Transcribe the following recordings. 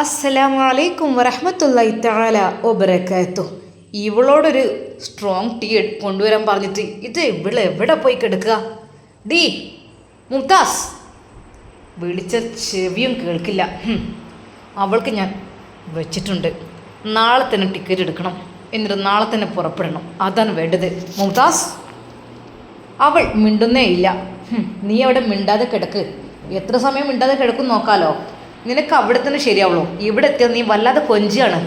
അസ്സലാമു അലൈക്കും വറഹമത്തല്ലായി തആല ഒബരക്കാത്തു ഇവളോടൊരു സ്ട്രോങ് ടീ കൊണ്ടുവരാൻ പറഞ്ഞിട്ട് ഇത് ഇവിടെ എവിടെ പോയി കിടക്കുക? ഡി മുംതാസ്. വിളിച്ച ചെവിയും കേൾക്കില്ല. അവൾക്ക് ഞാൻ വെച്ചിട്ടുണ്ട്. നാളെ തന്നെ ടിക്കറ്റ് എടുക്കണം. എന്നിട്ട് നാളെ തന്നെ പുറപ്പെടണം. അതാണ് വേണ്ടത്. മുംതാസ്. അവൾ മിണ്ടുന്നേ ഇല്ല. നീ അവിടെ മിണ്ടാതെ കിടക്ക്. എത്ര സമയം മിണ്ടാതെ കിടക്കും നോക്കാലോ? നിനക്ക് അവിടെ തന്നെ ശരിയാവുള്ളൂ. ഇവിടെ എത്തിയാൽ നീ വല്ലാതെ കൊഞ്ചിയാണ്.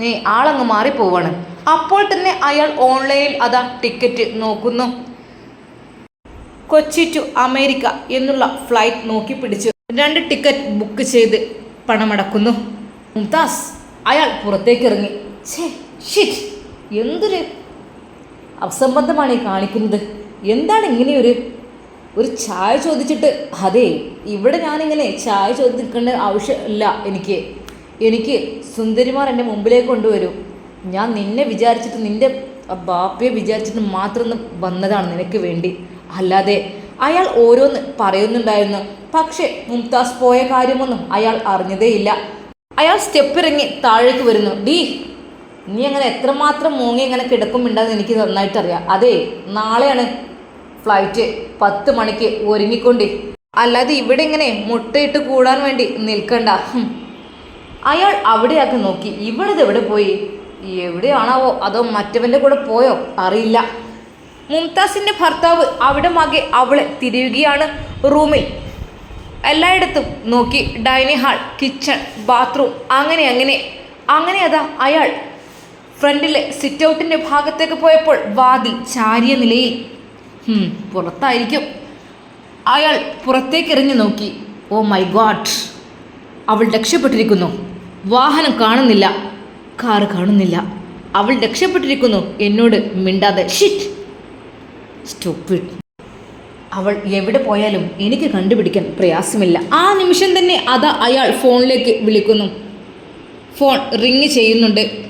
നീ ആളങ്ങ് മാറിപ്പോവാണ്. അപ്പോൾ തന്നെ അയാൾ ഓൺലൈനിൽ അതാ ടിക്കറ്റ് നോക്കുന്നു. കൊച്ചി ടു അമേരിക്ക എന്നുള്ള ഫ്ലൈറ്റ് നോക്കി പിടിച്ച് രണ്ട് ടിക്കറ്റ് ബുക്ക് ചെയ്ത് പണമടക്കുന്നു. മുംതാസ് അയാൾ പുറത്തേക്ക് ഇറങ്ങി ഛേ ഷിറ്റ് എന്തൊരു അസംബന്ധമാണ് ഈ കാണിക്കുന്നത്? എന്താണ് ഇങ്ങനെയൊരു ഒരു ചായ ചോദിച്ചിട്ട് അതെ ഇവിടെ ഞാനിങ്ങനെ ചായ ചോദിക്കേണ്ട ആവശ്യമില്ല. എനിക്ക് എനിക്ക് സുന്ദരിമാർ എന്റെ മുമ്പിലേക്ക് കൊണ്ടുവരും. ഞാൻ നിന്നെ വിചാരിച്ചിട്ട് നിന്റെ ബാപ്പയെ വിചാരിച്ചിട്ട് മാത്രം വന്നതാണ് നിനക്ക് വേണ്ടി. അല്ലാതെ അയാൾ ഓരോന്ന് പറയുന്നുണ്ടായിരുന്നു. പക്ഷേ മുംതാസ് പോയ കാര്യമൊന്നും അയാൾ അറിഞ്ഞതേയില്ല. അയാൾ സ്റ്റെപ്പ് ഇറങ്ങി താഴേക്ക് വരുന്നു. ഡീ നീ അങ്ങനെ എത്രമാത്രം മൂങ്ങി ഇങ്ങനെ കിടക്കുമ്പോണ്ടെന്ന് എനിക്ക് നന്നായിട്ടറിയാം. അതെ നാളെയാണ് ഫ്ലൈറ്റ് പത്ത് മണിക്ക് ഒരുങ്ങിക്കൊണ്ടി. അല്ലാതെ ഇവിടെ ഇങ്ങനെ മുട്ടയിട്ട് കൂടാൻ വേണ്ടി നിൽക്കണ്ട. അയാൾ അവിടെയൊക്കെ നോക്കി. ഇവളിത് എവിടെ പോയി? എവിടെയാണാവോ? അതോ മറ്റവന്റെ കൂടെ പോയോ? അറിയില്ല. മുംതാസിന്റെ ഭർത്താവ് അവിടെ മകെ അവളെ തിരിയുകയാണ് റൂമിൽ. എല്ലായിടത്തും നോക്കി. ഡൈനിങ് ഹാൾ കിച്ചൺ ബാത്റൂം അങ്ങനെ അങ്ങനെ. അങ്ങനെ അതാ അയാൾ. ഫ്രണ്ടിലെ സിറ്റ് ഔട്ടിന്റെ ഭാഗത്തേക്ക് പോയപ്പോൾ വാതിൽ ചാരിയ നിലയിൽ പുറത്തായിരിക്കും. അയാൾ പുറത്തേക്ക് എറിഞ്ഞു നോക്കി. Oh my God. അവൾ രക്ഷപ്പെട്ടിരിക്കുന്നു. വാഹനം കാണുന്നില്ല. കാറ് കാണുന്നില്ല. അവൾ രക്ഷപ്പെട്ടിരിക്കുന്നു. എന്നോട് മിണ്ടാതെ. ഷിറ്റ് സ്റ്റോപ്പിഡ് അവൾ എവിടെ പോയാലും എനിക്ക് കണ്ടുപിടിക്കാൻ പ്രയാസമില്ല. ആ നിമിഷം തന്നെ അതാ അയാൾ ഫോണിലേക്ക് വിളിക്കുന്നു. ഫോൺ റിങ് ചെയ്യുന്നുണ്ട്.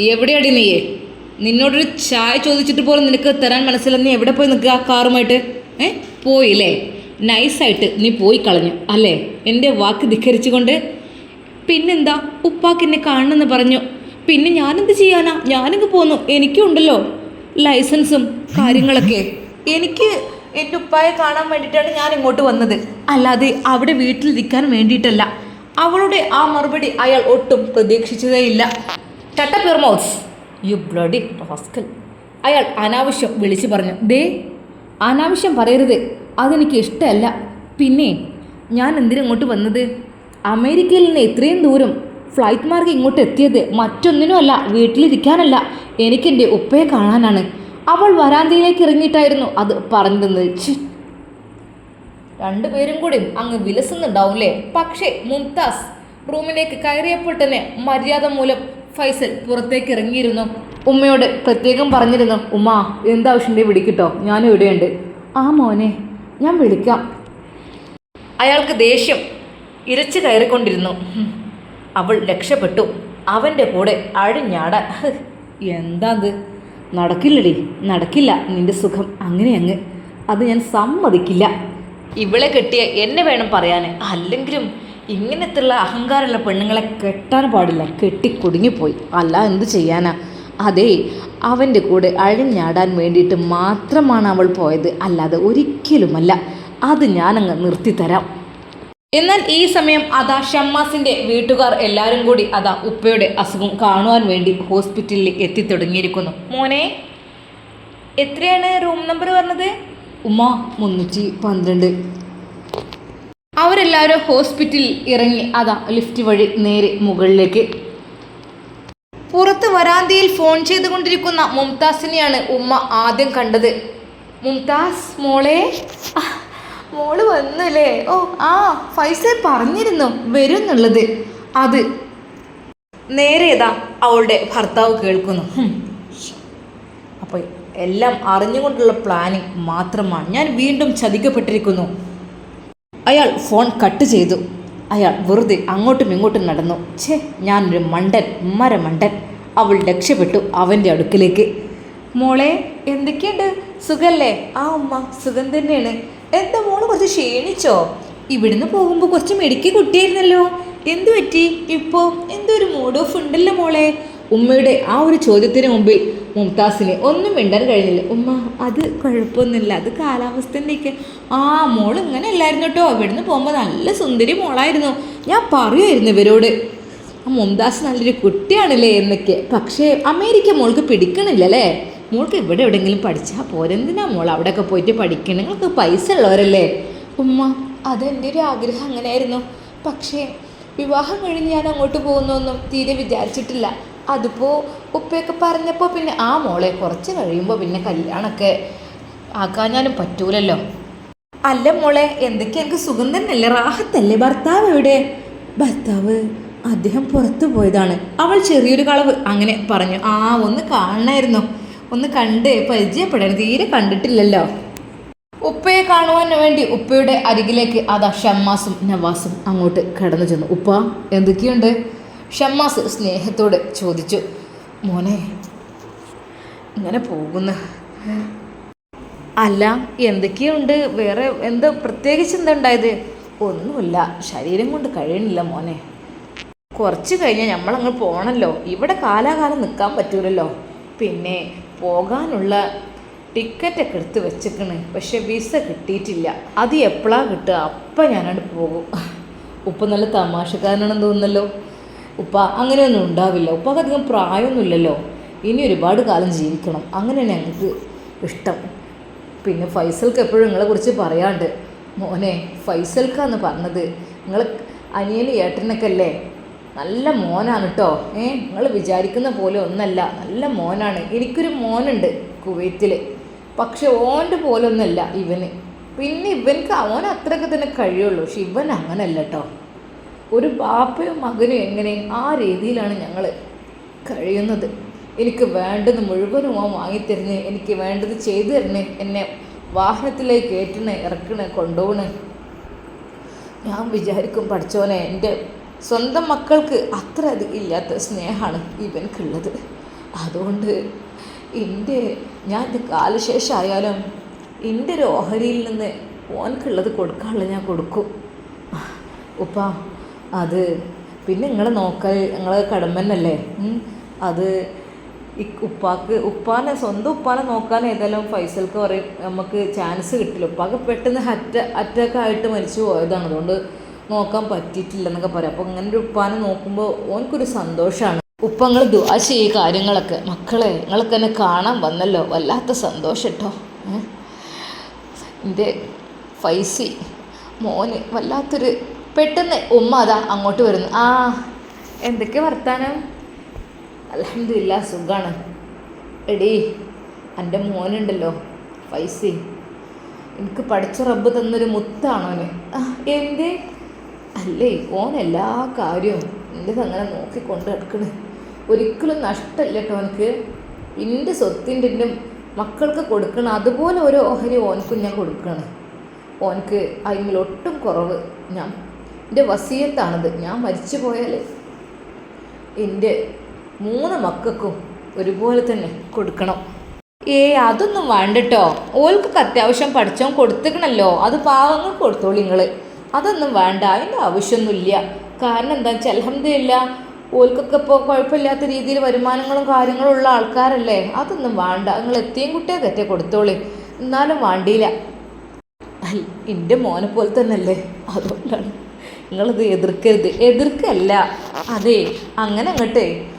എവിടെയാടി നീയേ? നിന്നോടൊരു ചായ ചോദിച്ചിട്ട് പോലും നിനക്ക് തരാൻ മനസ്സില്ല. നീ എവിടെ പോയി നിൽക്കുക ആ കാറുമായിട്ട്? ഏ? പോയില്ലേ? നൈസായിട്ട് നീ പോയി കളഞ്ഞു അല്ലേ? എന്റെ വാക്ക് ധിക്കരിച്ചുകൊണ്ട്. പിന്നെന്താ? ഉപ്പാക്ക് എന്നെ കാണണമെന്ന് പറഞ്ഞു. പിന്നെ ഞാനെന്ത് ചെയ്യാനാ? ഞാനങ്ങ് പോന്നു. എനിക്കും ഉണ്ടല്ലോ ലൈസൻസും കാര്യങ്ങളൊക്കെ. എനിക്ക് എന്റെ ഉപ്പായെ കാണാൻ വേണ്ടിയിട്ടാണ് ഞാൻ ഇങ്ങോട്ട് വന്നത്. അല്ലാതെ അവിടെ വീട്ടിൽ വീട്ടിലിരിക്കാൻ വേണ്ടിയിട്ടല്ല. അവളുടെ ആ മറുപടി അയാൾ ഒട്ടും പ്രതീക്ഷിച്ചതേയില്ല. ടട്ട പിർമോസ് യു ബ്ലഡി റോസ്കൽ അയാൾ അനാവശ്യം വിളിച്ചു പറഞ്ഞു. ദേ അനാവശ്യം പറയരുത്. അതെനിക്ക് ഇഷ്ടമല്ല. പിന്നെ ഞാൻ എന്തിനങ്ങോട്ട് വന്നത്? അമേരിക്കയിൽ നിന്ന് ഇത്രയും ദൂരം ഫ്ലൈറ്റ് മാർഗ് ഇങ്ങോട്ട് എത്തിയത് മറ്റൊന്നിനുമല്ല വീട്ടിലിരിക്കാനല്ല. എനിക്കെന്റെ ഉപ്പയെ കാണാനാണ്. അവൾ വരാന്തയിലേക്ക് ഇറങ്ങിയിട്ടായിരുന്നു അത് പറഞ്ഞു തന്നത്. രണ്ടുപേരും കൂടി അങ്ങ് വിലസുന്നുണ്ടാവും പക്ഷേ മുംതാസ് റൂമിലേക്ക് കയറിയപ്പോൾ തന്നെ മര്യാദ മൂലം ഫൈസൽ പുറത്തേക്ക് ഇറങ്ങിയിരുന്നു ഉമ്മയോട് പ്രത്യേകം പറഞ്ഞിരുന്നു ഉമ്മ എന്താവശ്യമുണ്ടെങ്കിൽ വിളിക്കട്ടോ. ഞാനും ഇവിടെയുണ്ട്. ആ മോനെ ഞാൻ വിളിക്കാം. അയാൾക്ക് ദേഷ്യം ഇരച്ചു കയറിക്കൊണ്ടിരുന്നു. അവൾ രക്ഷപ്പെട്ടു. അവന്റെ കൂടെ അഴിഞ്ഞാടാൻ എന്താന്ത് നടക്കില്ലടി നടക്കില്ല. നിന്റെ സുഖം അങ്ങനെ അങ്ങ്. അത് ഞാൻ സമ്മതിക്കില്ല. ഇവളെ കെട്ടിയ എന്നെ വേണം പറയാൻ അല്ലെങ്കിലും ഇങ്ങനത്തുള്ള അഹങ്കാരമുള്ള പെണ്ണുങ്ങളെ കെട്ടാൻ പാടില്ല. കെട്ടി കുടുങ്ങിപ്പോയി അല്ല എന്ത് ചെയ്യാനാ? അതെ അവന്റെ കൂടെ അഴിഞ്ഞാടാൻ വേണ്ടിയിട്ട് മാത്രമാണ് അവൾ പോയത്. അല്ലാതെ ഒരിക്കലുമല്ല. അത് ഞാനങ്ങ് നിർത്തിത്തരാം. എന്നാൽ ഈ സമയം അതാ ഷമ്മാസിന്റെ വീട്ടുകാർ എല്ലാവരും കൂടി അതാ ഉപ്പയുടെ അസുഖം കാണുവാൻ വേണ്ടി ഹോസ്പിറ്റലിൽ എത്തിത്തുടങ്ങിയിരിക്കുന്നു. മോനെ എത്രയാണ് റൂം നമ്പർ പറഞ്ഞത്? ഉമ്മ മുന്നൂറ്റി പന്ത്രണ്ട്. അവരെല്ലാവരും ഹോസ്പിറ്റലിൽ ഇറങ്ങി അതാ ലിഫ്റ്റ് വഴി നേരെ മുകളിലേക്ക്. പുറത്ത് വരാന്തയിൽ ഫോൺ ചെയ്തുകൊണ്ടിരിക്കുന്ന മുംതാസിനെയാണ് ഉമ്മ ആദ്യം കണ്ടത്. മുംതാസ് മോളെ? മോൾ വന്നല്ലേ? ഓ ആ ഫൈസൽ പറഞ്ഞിരുന്നു വരുന്നുള്ളത്. അത് നേരേതാ അവളുടെ ഭർത്താവ് കേൾക്കുന്നു. അപ്പോൾ എല്ലാം അറിഞ്ഞുകൊണ്ടുള്ള പ്ലാനിങ് മാത്രമാണ്. ഞാൻ വീണ്ടും ചതിക്കപ്പെട്ടിരിക്കുന്നു. അയാൾ ഫോൺ കട്ട് ചെയ്തു. അയാൾ വെറുതെ അങ്ങോട്ടും ഇങ്ങോട്ടും നടന്നു. ഛേ ഞാനൊരു മണ്ടൻ മരമണ്ടൻ. അവൾ രക്ഷപ്പെട്ടു അവന്റെ അടുക്കിലേക്ക്. മോളെ എന്തൊക്കെയുണ്ട്? സുഖല്ലേ? ആ ഉമ്മ സുഖം തന്നെയാണ്. എന്താ മോൾ കുറച്ച് ക്ഷീണിച്ചോ? ഇവിടുന്ന് പോകുമ്പോൾ കുറച്ച് മെടുക്കി കുട്ടിയായിരുന്നല്ലോ. എന്തു പറ്റി? ഇപ്പോൾ എന്തൊരു മൂഡ് ഓഫ് ഉണ്ടല്ലോ മോളെ. ഉമ്മയുടെ ആ ഒരു ചോദ്യത്തിന് മുമ്പിൽ മുംതാസിന് ഒന്നും മിണ്ടാൻ കഴിഞ്ഞില്ല. ഉമ്മ അത് കുഴപ്പമൊന്നുമില്ല അത് കാലാവസ്ഥന്റെയൊക്കെ ആ മോൾ ഇങ്ങനെ അല്ലായിരുന്നു കേട്ടോ. ഇവിടുന്ന് പോകുമ്പോൾ നല്ല സുന്ദരി മോളായിരുന്നു. ഞാൻ പറയുമായിരുന്നു ഇവരോട്. ആ മുംതാസ് നല്ലൊരു കുട്ടിയാണല്ലേ എന്നൊക്കെ. പക്ഷേ അമേരിക്ക മോൾക്ക് പിടിക്കണില്ല അല്ലേ മോൾക്ക് ഇവിടെ എവിടെയെങ്കിലും പഠിച്ചാൽ പോരെന്തിനാ മോൾ അവിടെയൊക്കെ പോയിട്ട് പഠിക്കണം? നിങ്ങൾക്ക് പൈസ ഉള്ളവരല്ലേ? ഉമ്മ അതെന്റെ ഒരു ആഗ്രഹം അങ്ങനെയായിരുന്നു. പക്ഷേ വിവാഹം കഴിഞ്ഞ് ഞാൻ അങ്ങോട്ട് പോകുന്നൊന്നും തീരെ വിചാരിച്ചിട്ടില്ല. അതിപ്പോൾ ഉപ്പയൊക്കെ പറഞ്ഞപ്പോൾ പിന്നെ ആ മോളെ കുറച്ച് കഴിയുമ്പോൾ പിന്നെ കല്യാണമൊക്കെ ആക്കാഞ്ഞാലും പറ്റൂലല്ലോ. അല്ല മോളെ എന്തൊക്കെ എനിക്ക് സുഖം തന്നെയല്ലേ? റാഹത്തല്ലേ ഭർത്താവ് എവിടെ? ഭർത്താവ് അദ്ദേഹം പുറത്തു പോയതാണ്. അവൾ ചെറിയൊരു കളവ്. അങ്ങനെ പറഞ്ഞു. ആ ഒന്ന് കാണണമായിരുന്നു ഒന്ന് കണ്ട് പരിചയപ്പെടാൻ തീരെ കണ്ടിട്ടില്ലല്ലോ. ഉപ്പയെ കാണുവാൻ വേണ്ടി ഉപ്പയുടെ അരികിലേക്ക് അതാ ഷമ്മാസും നവാസും അങ്ങോട്ട് കടന്നു ചെന്നു. ഉപ്പ എന്തൊക്കെയുണ്ട്? ഷമ്മാസ് സ്നേഹത്തോടെ ചോദിച്ചു. മോനെ ഇങ്ങനെ പോകുന്ന. അല്ല എന്തൊക്കെയുണ്ട്? വേറെ എന്താ പ്രത്യേകിച്ച് എന്താ ഉണ്ടായത്? ഒന്നുമില്ല ശരീരം കൊണ്ട് കഴിയണില്ല മോനെ. കുറച്ച് കഴിഞ്ഞാൽ നമ്മളങ്ങ് പോകണമല്ലോ ഇവിടെ കാലാകാലം നിൽക്കാൻ പറ്റൂലല്ലോ. പിന്നെ പോകാനുള്ള ടിക്കറ്റൊക്കെ എടുത്ത് വെച്ചിക്കണ്. പക്ഷെ വിസ കിട്ടിയിട്ടില്ല. അത് എപ്പോഴാണ് കിട്ടുക? അപ്പം ഞാനങ്ങോട്ട് പോകും. ഉപ്പ് നല്ല തമാശക്കാരനാണെന്ന് തോന്നുന്നല്ലോ. ഉപ്പ അങ്ങനെയൊന്നും ഉണ്ടാവില്ല. ഉപ്പാക്ക് അധികം പ്രായമൊന്നുമില്ലല്ലോ. ഇനി ഒരുപാട് കാലം ജീവിക്കണം. അങ്ങനെയാണ് ഞങ്ങൾക്ക് ഇഷ്ടം. പിന്നെ ഫൈസൽക്ക് എപ്പോഴും നിങ്ങളെ കുറിച്ച് പറയാണ്ട് മോനെ ഫൈസൽക്കാന്ന് പറഞ്ഞത് നിങ്ങൾ അനിയന് ഏട്ടനൊക്കെ അല്ലേ നല്ല മോനാണ് കേട്ടോ ഏ നിങ്ങൾ വിചാരിക്കുന്ന പോലെ ഒന്നല്ല. നല്ല മോനാണ്. എനിക്കൊരു മോനുണ്ട് കുവൈത്തിൽ പക്ഷെ ഓന്റെ പോലെ ഒന്നല്ല ഇവന്. പിന്നെ ഇവൻക്ക് അവൻ അത്രയൊക്കെ തന്നെ കഴിയുള്ളൂ. പക്ഷെ ഇവൻ അങ്ങനല്ല കേട്ടോ ഒരു ബാപ്പയും മകനും എങ്ങനെ ആ രീതിയിലാണ് ഞങ്ങൾ കഴിയുന്നത്. എനിക്ക് വേണ്ടത് മുഴുവനും ആ വാങ്ങിത്തരുന്നേ എനിക്ക് വേണ്ടത് ചെയ്തു തരണേ എന്നെ വാഹനത്തിലേക്ക് ഏറ്റണേ ഇറക്കണേ കൊണ്ടുപോകണേ. ഞാൻ വിചാരിക്കും പഠിച്ചോനെ എന്റെ സ്വന്തം മക്കൾക്ക് അത്ര അധികം ഇല്ലാത്ത സ്നേഹമാണ് ഇവനക്കുള്ളത് അതുകൊണ്ട് എന്റെ ഞാൻ ഇത് കാലശേഷമായാലും എന്റെ ഒരു ഓഹരിയിൽ നിന്ന് ഓനക്കുള്ളത് കൊടുക്കാനുള്ള ഞാൻ കൊടുക്കും. ഉപ്പ അത്. പിന്നെ നിങ്ങൾ നോക്കൽ നിങ്ങൾ കടമ തന്നെയല്ലേ അത് ഈ ഉപ്പാക്ക് ഉപ്പാനെ സ്വന്തം ഉപ്പാനെ നോക്കാൻ ഏതായാലും ഫൈസൽക്ക് പറയും നമുക്ക് ചാൻസ് കിട്ടില്ല. ഉപ്പാക്ക് പെട്ടെന്ന് അറ്റ അറ്റാക്ക് ആയിട്ട് മരിച്ചു പോയതാണ്. അതുകൊണ്ട് നോക്കാൻ പറ്റിയിട്ടില്ല എന്നൊക്കെ പറയാം. അപ്പോൾ ഇങ്ങനെ ഒരു ഉപ്പാനെ നോക്കുമ്പോൾ ഓനക്കൊരു സന്തോഷമാണ് ഉപ്പ നിങ്ങൾ ദുആ ചെയ്യ കാര്യങ്ങളൊക്കെ. മക്കളെ നിങ്ങൾക്ക് തന്നെ കാണാൻ വന്നല്ലോ. വല്ലാത്ത സന്തോഷം കേട്ടോ എന്റെ ഫൈസി മോന് വല്ലാത്തൊരു പെട്ടെന്ന് ഉമ്മ അതാ അങ്ങോട്ട് വരുന്നു. ആ എന്തൊക്കെ വർത്താനം? അലഹമില്ല സുഖമാണ് എടീ എന്റെ മോനുണ്ടല്ലോ ഫൈസി. എനിക്ക് പഠിച്ച റബ്ബ് തന്നൊരു മുത്താണോന് എന്ത്? അല്ലേ ഓൻ എല്ലാ കാര്യവും എന്റെ അങ്ങനെ നോക്കിക്കൊണ്ട് കിടക്കണ് ഒരിക്കലും നഷ്ടമല്ല കേട്ടോ എനിക്ക് എന്റെ സ്വത്തിന്റെ എന്റെ മക്കൾക്ക് കൊടുക്കണം അതുപോലെ ഒരു ഓഹരി ഓനക്കും ഞാൻ കൊടുക്കണം. ഓനക്ക് അതിൽ ഒട്ടും കുറവ് ഞാൻ എന്റെ വസീയത്താണത്. ഞാൻ മരിച്ചു പോയാൽ എന്റെ മൂന്ന് മക്കൾക്കും ഒരുപോലെ തന്നെ കൊടുക്കണം. ഏ അതൊന്നും വേണ്ടട്ടോ. ഓൽക്കൊക്കെ അത്യാവശ്യം പഠിച്ചോ കൊടുത്തിക്കണല്ലോ. അത് പാവങ്ങൾ കൊടുത്തോളൂ നിങ്ങൾ അതൊന്നും വേണ്ട. അതിന്റെ ആവശ്യമൊന്നുമില്ല. കാരണം എന്താ അലഹമില്ല ഓൽക്കൊക്കെ ഇപ്പോൾ കുഴപ്പമില്ലാത്ത രീതിയിൽ വരുമാനങ്ങളും കാര്യങ്ങളും ഉള്ള ആൾക്കാരല്ലേ. അതൊന്നും വേണ്ട. നിങ്ങൾ എത്തിയും കുട്ടിയെ തെറ്റേ കൊടുത്തോളി. എന്നാലും വേണ്ടിയില്ല. എന്റെ മോനെ പോലെ തന്നെയല്ലേ. അതുകൊണ്ടാണ് നിങ്ങളത് എതിർക്കരുത്. എതിർക്കല്ല. അതെ അങ്ങനെ അങ്ങോട്ടേ.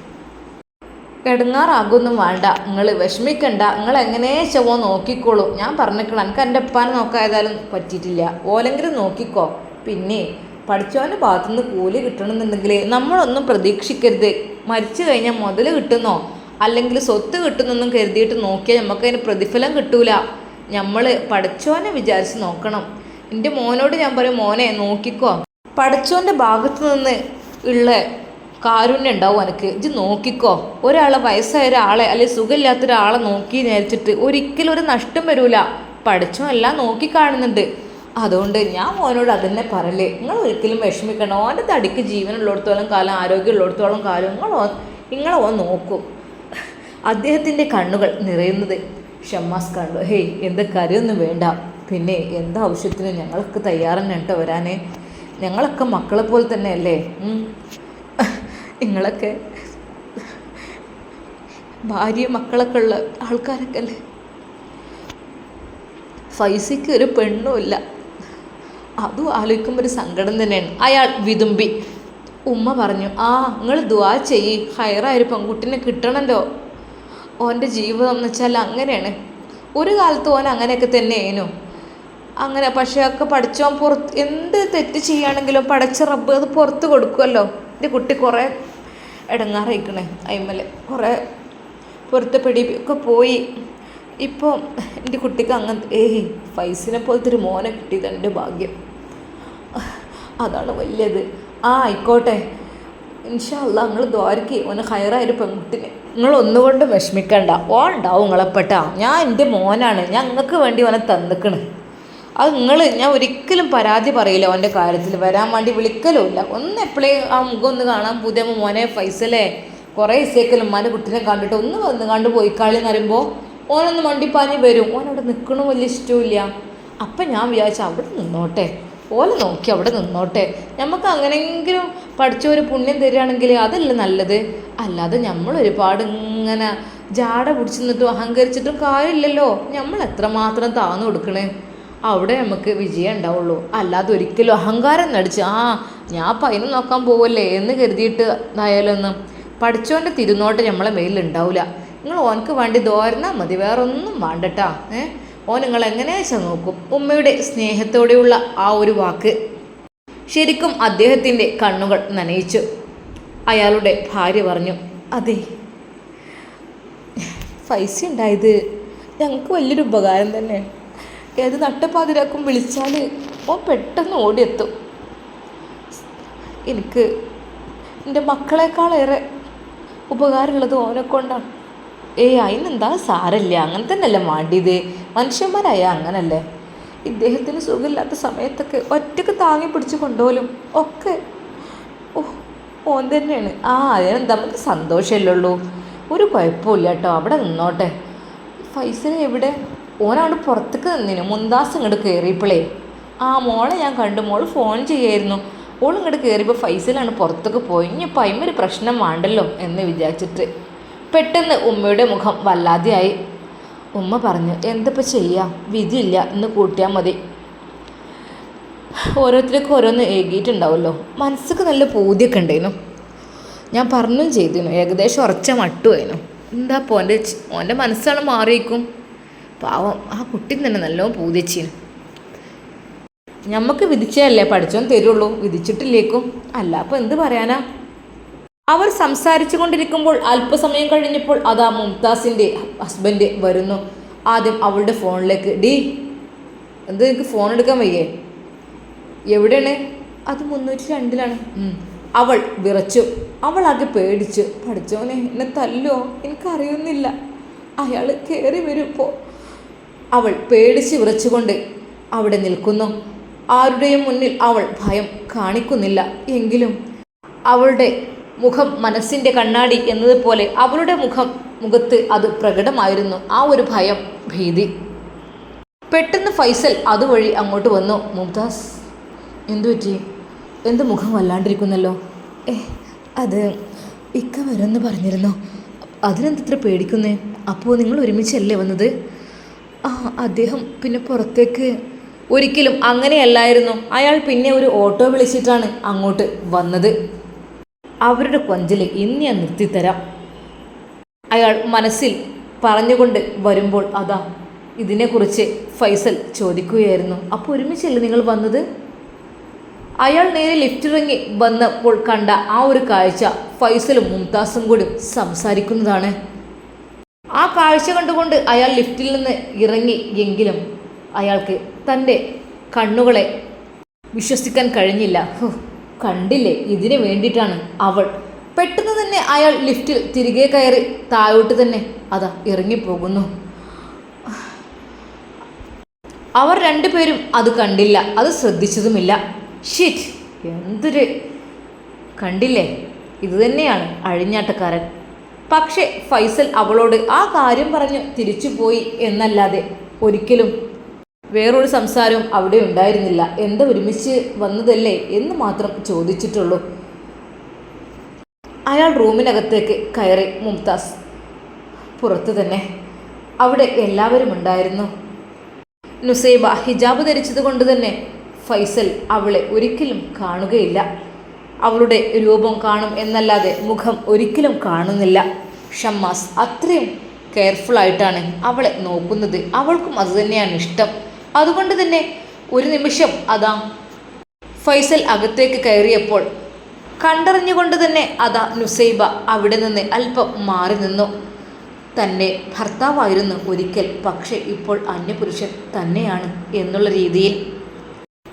കിടങ്ങാറാകൊന്നും വേണ്ട. നിങ്ങൾ വിഷമിക്കണ്ട. നിങ്ങൾ എങ്ങനെ ചവോ നോക്കിക്കോളൂ. ഞാൻ പറഞ്ഞിക്കണം എനിക്ക് എന്റെ ഉപ്പാനെ നോക്കായതാലും പറ്റിയിട്ടില്ല. ഓലെങ്കിലും നോക്കിക്കോ. പിന്നെ പഠിച്ചവന്റെ ഭാഗത്തുനിന്ന് കൂലി കിട്ടണമെന്നുണ്ടെങ്കിൽ നമ്മളൊന്നും പ്രതീക്ഷിക്കരുത്. മരിച്ചു കഴിഞ്ഞാൽ മുതൽ കിട്ടുന്നോ? അല്ലെങ്കിൽ സ്വത്ത് കിട്ടുന്നൊന്നും കരുതിയിട്ട് നോക്കിയാൽ നമുക്കതിന് പ്രതിഫലം കിട്ടൂല. നമ്മൾ പഠിച്ചവനെ വിചാരിച്ച് നോക്കണം. എന്റെ മോനോട് ഞാൻ പറയും മോനെ നോക്കിക്കോ. പഠിച്ചോന്റെ ഭാഗത്ത് നിന്ന് ഉള്ള കാരുണ്യം ഉണ്ടാവും എനിക്ക് ഇത് നോക്കിക്കോ. ഒരാളെ വയസ്സായ ഒരാളെ അല്ലെങ്കിൽ സുഖമില്ലാത്ത ഒരാളെ നോക്കി നേരിച്ചിട്ട് ഒരിക്കലും ഒരു നഷ്ടം വരൂല. പഠിച്ചും എല്ലാം നോക്കി കാണുന്നുണ്ട്. അതുകൊണ്ട് ഞാൻ മോനോട് അതന്നെ പറയല്ലേ നിങ്ങൾ ഒരിക്കലും വിഷമിക്കണം ഓന്റെ തടിക്ക് ജീവനുള്ളിടത്തോളം കാലം ആരോഗ്യമുള്ളിടത്തോളം കാലം നിങ്ങൾ നിങ്ങൾ ഓൻ നോക്കും. അദ്ദേഹത്തിന്റെ കണ്ണുകൾ നിറയുന്നത് ഷമ്മാസ് കണ്ടു ഹേയ് എന്താ കരയൊന്നും വേണ്ട. പിന്നെ എന്താവശ്യത്തിനും ഞങ്ങൾക്ക് തയ്യാറന്നെ കേട്ടോ വരാനേ? ഞങ്ങളൊക്കെ മക്കളെ പോലെ തന്നെയല്ലേ. നിങ്ങളൊക്കെ ഭാര്യ മക്കളൊക്കെ ഉള്ള ആൾക്കാരൊക്കെ അല്ലേ? ഫൈസിക്ക് ഒരു പെണ്ണുമില്ല അതും ആലോചിക്കുമ്പോൾ ഒരു സങ്കടം തന്നെയാണ്. അയാൾ വിതുമ്പി. ഉമ്മ പറഞ്ഞു ആ നിങ്ങൾ ദുവാ ചെയ്യ്. ഹയറായൊരു പെൺകുട്ടിനെ കിട്ടണമല്ലോ ഓന്റെ ജീവിതം എന്ന് വെച്ചാൽ അങ്ങനെയാണ്. ഒരു കാലത്ത് ഓൻ അങ്ങനെയൊക്കെ തന്നെയേനു. അങ്ങനെ പക്ഷേ ഒക്കെ പഠിച്ചോൻ പുറത്ത് എന്ത് തെറ്റ് ചെയ്യുകയാണെങ്കിലും പഠിച്ച റബ്ബ് അത് പുറത്ത് കൊടുക്കുമല്ലോ. എന്റെ കുട്ടി കുറേ ഇടങ്ങാറിയിക്കണേ അയിമൽ കുറേ പൊരുത്തപ്പെടി ഒക്കെ പോയി. ഇപ്പോൾ എന്റെ കുട്ടിക്ക് അങ്ങനത്തെ ഏയ് ഫൈസിനെ പോലത്തെ ഒരു മോനെ കിട്ടിയത് എന്റെ ഭാഗ്യം. അതാണ് വലിയത്. ആ ആയിക്കോട്ടെ. ഇൻഷാല്ല നിങ്ങൾ ദ്വാരക്ക് ഓന് ഹയറായൊരു പെൺകുട്ടിനെ നിങ്ങൾ ഒന്നുകൊണ്ടും വിഷമിക്കണ്ട. ഓ ഉണ്ടാവും നിങ്ങളെപ്പെട്ടാ. ഞാൻ എന്റെ മോനാണ്. ഞാൻ നിങ്ങൾക്ക് വേണ്ടി ഓനെ തന്നിക്കണ്. അത് നിങ്ങൾ ഞാൻ ഒരിക്കലും പരാതി പറയില്ല അവന്റെ കാര്യത്തിൽ. വരാൻ വേണ്ടി വിളിക്കലുമില്ല ഒന്ന് എപ്പോഴേ ആ മുഖം ഒന്ന് കാണാൻ പുതിയ മോനെ ഫൈസലേ കുറേ ഇസേക്കലും ഉമ്മാന്റെ കുട്ടീനെ കണ്ടിട്ട് ഒന്ന് വന്ന് കണ്ട് പോയി എന്ന് പറയുമ്പോൾ ഓനൊന്ന് മണ്ടിപ്പാഞ്ഞ് വരും. ഓൻ അവിടെ നിൽക്കണോ വലിയ ഇഷ്ടമില്ല അപ്പം ഞാൻ വിചാരിച്ചു അവിടെ നിന്നോട്ടെ. ഓലെ നോക്കി അവിടെ നിന്നോട്ടെ. നമുക്ക് അങ്ങനെയെങ്കിലും പഠിച്ച ഒരു പുണ്യം തരികയാണെങ്കിൽ അതല്ല നല്ലത്. അല്ലാതെ നമ്മൾ ഒരുപാട് ഇങ്ങനെ ജാട പിടിച്ച് നിന്നിട്ടും അഹങ്കരിച്ചിട്ടും കാര്യമില്ലല്ലോ. നമ്മൾ എത്രമാത്രം താന്നു കൊടുക്കണേ? അവിടെ നമുക്ക് വിജയം ഉണ്ടാവുള്ളൂ. അല്ലാതെ ഒരിക്കലും അഹങ്കാരം നടിച്ച് ആ ഞാൻ പൈന നോക്കാൻ പോവല്ലേ? എന്ന് കരുതിയിട്ട് ഇതായാലൊന്നും പഠിച്ചോന്റെ തിരുനോട്ടം നമ്മളെ മേലിൽ ഉണ്ടാവില്ല നിങ്ങൾ ഓനക്ക് വേണ്ടി ദോരന്നാൽ മതി വേറൊന്നും വേണ്ടട്ടാ ഏ? ഓൻ നിങ്ങൾ എങ്ങനെ വെച്ചാൽ നോക്കും? ഉമ്മയുടെ സ്നേഹത്തോടെയുള്ള ആ ഒരു വാക്ക്. ശരിക്കും അദ്ദേഹത്തിന്റെ കണ്ണുകൾ നനയിച്ചു. അയാളുടെ ഭാര്യ പറഞ്ഞു അതെ പൈസ ഉണ്ടായത് ഞങ്ങൾക്ക് വലിയൊരു ഉപകാരം തന്നെ. ഏത് നട്ടപ്പാതിരാക്കും വിളിച്ചാൽ ഓ പെട്ടെന്ന് ഓടിയെത്തും. എനിക്ക് എന്റെ മക്കളെക്കാളേറെ ഉപകാരമുള്ളത് ഓനെ കൊണ്ടാണ് ഏയ് അതിനെന്താ സാരല്ല അങ്ങനെ തന്നെയല്ലേ മാണ്ടിയത്. മനുഷ്യന്മാരായ അങ്ങനല്ലേ. ഇദ്ദേഹത്തിന് സുഖമില്ലാത്ത സമയത്തൊക്കെ ഒറ്റയ്ക്ക് താങ്ങി പിടിച്ച് കൊണ്ടുപോലും ഒക്കെ ഓ ഓൻ തന്നെയാണ്. ആ അതിനെന്താ നമുക്ക് സന്തോഷമല്ലേ ഉള്ളൂ. ഒരു കുഴപ്പമില്ല കേട്ടോ അവിടെ നിന്നോട്ടെ. ഫൈസൽ എവിടെ? ഓനവിടെ പുറത്തേക്ക് നിന്നിന്. മുന്താസ് ഇങ്ങോട്ട് കയറിയപ്പോഴേ ആ മോളെ ഞാൻ കണ്ടു. മോൾ ഫോൺ ചെയ്യായിരുന്നു. ഓൾ ഇങ്ങോട്ട് കയറിയപ്പോൾ ഫൈസലാണ് പുറത്തേക്ക് പോയി. ഇനിയിപ്പോൾ അതിമൊരു പ്രശ്നം വേണ്ടല്ലോ? എന്ന് വിചാരിച്ചിട്ട് പെട്ടെന്ന് ഉമ്മയുടെ മുഖം വല്ലാതെയായി. ഉമ്മ പറഞ്ഞു എന്തിപ്പോൾ ചെയ്യാം? വിധിയില്ല. എന്ന് കൂട്ടിയാൽ മതി. ഓരോരുത്തർക്കും ഓരോന്ന് ഏകിയിട്ടുണ്ടാവുമല്ലോ മനസ്സിക്ക് നല്ല പൂതിയൊക്കെ ഉണ്ടായിരുന്നു ഞാൻ പറഞ്ഞും ചെയ്തിരുന്നു ഏകദേശം ഉറച്ച മട്ടുമായിരുന്നു എന്താ പോന്റെ ഓന്റെ ഓന്റെ മനസ്സാണ് മാറിയേക്കും? പാവം. ആ കുട്ടി തന്നെ നല്ലോണം പൂതിച്ചീന്. നമുക്ക് വിധിച്ചതല്ലേ പഠിച്ചോൻ തരുള്ളൂ. വിധിച്ചിട്ടില്ലേക്കും. അല്ല അപ്പോൾ എന്ത് പറയാനാ? അവർ സംസാരിച്ചു കൊണ്ടിരിക്കുമ്പോൾ അല്പസമയം കഴിഞ്ഞപ്പോൾ അതാ മുംതാസിന്റെ ഹസ്ബൻഡ് വരുന്നു. ആദ്യം അവളുടെ ഫോണിലേക്ക് ഡി എന്ത് എനിക്ക് ഫോൺ എടുക്കാൻ വയ്യേ? എവിടെയാണ്? അത് മുന്നൂറ്റി രണ്ടിലാണ്. അവൾ വിറച്ചു. അവൾ ആകെ പേടിച്ചു. പഠിച്ചോനെ എന്നെ തല്ലോ. എനിക്കറിയുന്നില്ല. അയാൾ കയറി വരും ഇപ്പോൾ അവൾ പേടിച്ച് വിറച്ചുകൊണ്ട് അവിടെ നിൽക്കുന്നു. ആരുടെയും മുന്നിൽ അവൾ ഭയം കാണിക്കുന്നില്ല. എങ്കിലും അവളുടെ മുഖം മനസ്സിന്റെ കണ്ണാടി എന്നതുപോലെ അവളുടെ മുഖം മുഖത്ത് അത് പ്രകടമായിരുന്നു. ആ ഒരു ഭയം ഭീതി. പെട്ടെന്ന് ഫൈസൽ അതുവഴി അങ്ങോട്ട് വന്നു. മുംതാസ് എന്തു പറ്റി? എന്ത് മുഖം വല്ലാണ്ടിരിക്കുന്നല്ലോ? ഏ അത് ഇക്ക വരുമെന്ന് പറഞ്ഞിരുന്നോ. അതിനെന്തത്ര പേടിക്കുന്നേ? അപ്പോൾ നിങ്ങൾ ഒരുമിച്ചല്ലേ വന്നത്? അദ്ദേഹം പിന്നെ പുറത്തേക്ക് ഒരിക്കലും അങ്ങനെയല്ലായിരുന്നു. അയാൾ പിന്നെ ഒരു ഓട്ടോ വിളിച്ചിട്ടാണ് അങ്ങോട്ട് വന്നത്. അവരുടെ കൊഞ്ചൽ ഇന്ന് ഞാൻ നിർത്തിത്തരാം. അയാൾ മനസ്സിൽ പറഞ്ഞുകൊണ്ട് വരുമ്പോൾ അതാ ഇതിനെക്കുറിച്ച് ഫൈസൽ ചോദിക്കുകയായിരുന്നു. അപ്പോൾ ഒരുമിച്ചല്ലേ നിങ്ങൾ വന്നത്? അയാൾ നേരെ ലിഫ്റ്റ് ഇറങ്ങി വന്നപ്പോൾ കണ്ട ആ ഒരു കാഴ്ച ഫൈസലും മുംതാസും കൂടി സംസാരിക്കുന്നതാണ്. ആ കാഴ്ച കണ്ടുകൊണ്ട് അയാൾ ലിഫ്റ്റിൽ നിന്ന് ഇറങ്ങി എങ്കിലും അയാൾക്ക് തന്റെ കണ്ണുകളെ വിശ്വസിക്കാൻ കഴിഞ്ഞില്ല. കണ്ടില്ലേ? ഇതിനു വേണ്ടിയിട്ടാണ് അവൾ. പെട്ടെന്ന് തന്നെ അയാൾ ലിഫ്റ്റിൽ തിരികെ കയറി താഴോട്ട് തന്നെ അതാ ഇറങ്ങിപ്പോകുന്നു. അവർ രണ്ടുപേരും അത് കണ്ടില്ല. അത് ശ്രദ്ധിച്ചതുമില്ല. ഷിറ്റ് എന്തൊരു കണ്ടില്ലേ? ഇത് തന്നെയാണ് അഴിഞ്ഞാട്ടക്കാരൻ. പക്ഷേ ഫൈസൽ അവളോട് ആ കാര്യം പറഞ്ഞ് തിരിച്ചുപോയി എന്നല്ലാതെ ഒരിക്കലും വേറൊരു സംസാരവും അവിടെ ഉണ്ടായിരുന്നില്ല. എന്താ ഒരുമിച്ച് വന്നതല്ലേ എന്ന് മാത്രം ചോദിച്ചിട്ടുള്ളൂ. അയാൾ റൂമിനകത്തേക്ക് കയറി മുംതാസ് പുറത്തു തന്നെ. അവിടെ എല്ലാവരും ഉണ്ടായിരുന്നു. നുസൈബ ഹിജാബ് ധരിച്ചത് കൊണ്ട് തന്നെ ഫൈസൽ അവളെ ഒരിക്കലും കാണുകയില്ല. അവളുടെ രൂപം കാണും എന്നല്ലാതെ മുഖം ഒരിക്കലും കാണുന്നില്ല. ഷമ്മാസ് അത്രയും കെയർഫുൾ ആയിട്ടാണ് അവളെ നോക്കുന്നത്. അവൾക്കും അതുതന്നെയാണ് ഇഷ്ടം. അതുകൊണ്ട് തന്നെ ഒരു നിമിഷം അതാ ഫൈസൽ അകത്തേക്ക് കയറിയപ്പോൾ കണ്ടറിഞ്ഞുകൊണ്ട് തന്നെ അതാ നുസൈബ അവിടെ നിന്ന് അല്പം മാറി നിന്നു. തന്നെ ഭർത്താവായിരുന്നു ഒരിക്കൽ പക്ഷേ ഇപ്പോൾ അന്യപുരുഷൻ തന്നെയാണ് എന്നുള്ള രീതിയിൽ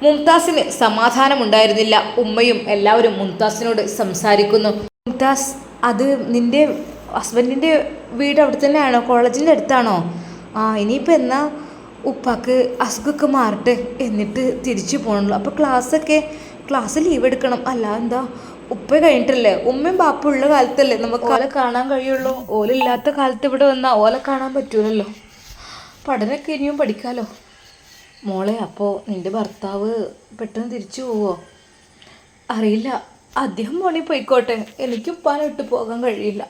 മുംതാസിന് സമാധാനമുണ്ടായിരുന്നില്ല. ഉമ്മയും എല്ലാവരും മുംതാസിനോട് സംസാരിക്കുന്നു. മുംതാസ് അത് നിന്റെ ഹസ്ബൻഡിന്റെ വീട് അവിടെ തന്നെയാണോ? കോളേജിന്റെ അടുത്താണോ? ആ ഇനിയിപ്പോൾ എന്നാ ഉപ്പാക്ക് അസുഖമൊക്കെ മാറട്ടെ എന്നിട്ട് തിരിച്ചു പോകണല്ലോ അപ്പോൾ ക്ലാസ്സൊക്കെ ക്ലാസ് ലീവ് എടുക്കണം. അല്ല എന്താ? ഉപ്പ കഴിഞ്ഞിട്ടല്ലേ? ഉമ്മയും ബാപ്പ ഉള്ള കാലത്തല്ലേ നമുക്ക് ഓലെ കാണാൻ കഴിയുള്ളൂ. ഓലില്ലാത്ത കാലത്ത് ഇവിടെ വന്നാൽ ഓല കാണാൻ പറ്റൂലല്ലോ. പഠനമൊക്കെ ഇനിയും പഠിക്കാമല്ലോ മോളെ അപ്പോൾ നിന്റെ ഭർത്താവ് പെട്ടെന്ന് തിരിച്ചു പോവോ? അറിയില്ല. അദ്ദേഹം മോളി പോയിക്കോട്ടെ. എനിക്ക് ഉപ്പാനെ പോകാൻ കഴിയില്ല.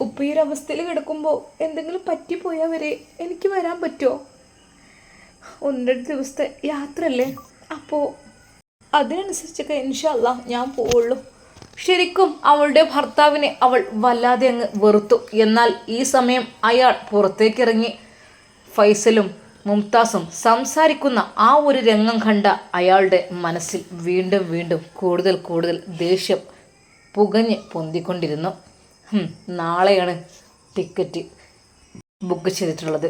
ഉപ്പ ഈ ഒരവസ്ഥയിൽ കിടക്കുമ്പോൾ എന്തെങ്കിലും പറ്റിപ്പോയാൽ വരെ എനിക്ക് വരാൻ പറ്റുമോ ഒന്ന് രണ്ട് ദിവസത്തെ യാത്രയല്ലേ? അപ്പോൾ അതിനനുസരിച്ചൊക്കെ ഇൻഷല്ല ഞാൻ പോവുള്ളൂ. ശരിക്കും അവളുടെ ഭർത്താവിനെ അവൾ വല്ലാതെ അങ്ങ് വെറുത്തു. എന്നാൽ ഈ സമയം അയാൾ പുറത്തേക്കിറങ്ങി ഫൈസലും മുംതാസും സംസാരിക്കുന്ന ആ ഒരു രംഗം കണ്ട അയാളുടെ മനസ്സിൽ വീണ്ടും വീണ്ടും കൂടുതൽ കൂടുതൽ ദേഷ്യം പുകഞ്ഞ് പൊന്തിക്കൊണ്ടിരുന്നു. നാളെയാണ് ടിക്കറ്റ് ബുക്ക് ചെയ്തിട്ടുള്ളത്.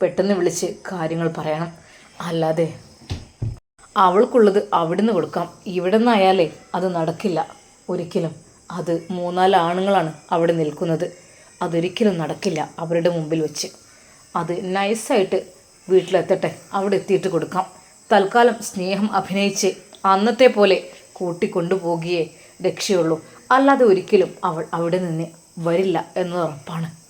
പെട്ടെന്ന് വിളിച്ച് കാര്യങ്ങൾ പറയണം. അല്ലാതെ അവൾക്കുള്ളത് അവിടുന്ന് കൊടുക്കാം. ഇവിടെ നിന്നായാലേ അത് നടക്കില്ല. ഒരിക്കലും അത് മൂന്നാൽ ആണുങ്ങളാണ് അവിടെ നിൽക്കുന്നത്. അതൊരിക്കലും നടക്കില്ല അവരുടെ മുമ്പിൽ വെച്ച്. അത് നൈസായിട്ട് വീട്ടിലെത്തട്ടെ. അവിടെ എത്തിയിട്ട് കൊടുക്കാം. തൽക്കാലം സ്നേഹം അഭിനയിച്ച് അന്നത്തെ പോലെ കൂട്ടിക്കൊണ്ടുപോകുകയേ രക്ഷയുള്ളൂ. അല്ലാതെ ഒരിക്കലും അവൾ അവിടെ നിന്ന് വരില്ല എന്നത് ഉറപ്പാണ്.